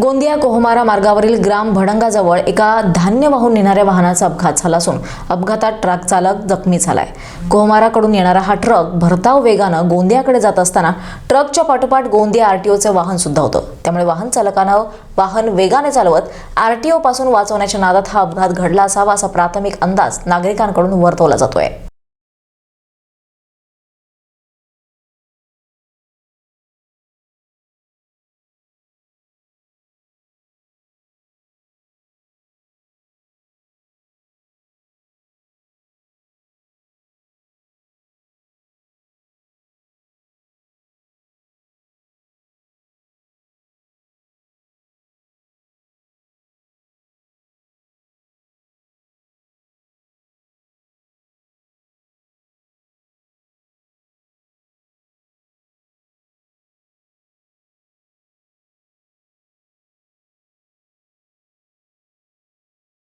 गोंदिया कोहमारा मार्गावरील ग्राम भडंगाजवळ एका धान्य वाहून नेणाऱ्या वाहनाचा अपघात झाला असून अपघातात ट्रक चालक जखमी झालाय. कोहमाराकडून येणारा हा ट्रक भरताव वेगानं गोंदियाकडे जात असताना ट्रकच्या पाठोपाठ गोंदिया आरटीओचं वाहन सुद्धा होतं. त्यामुळे वाहन चालकानं वाहन वेगाने चालवत आरटीओ पासून वाचवण्याच्या नादात हा अपघात घडला असावा असा प्राथमिक अंदाज नागरिकांकडून वर्तवला जातोय.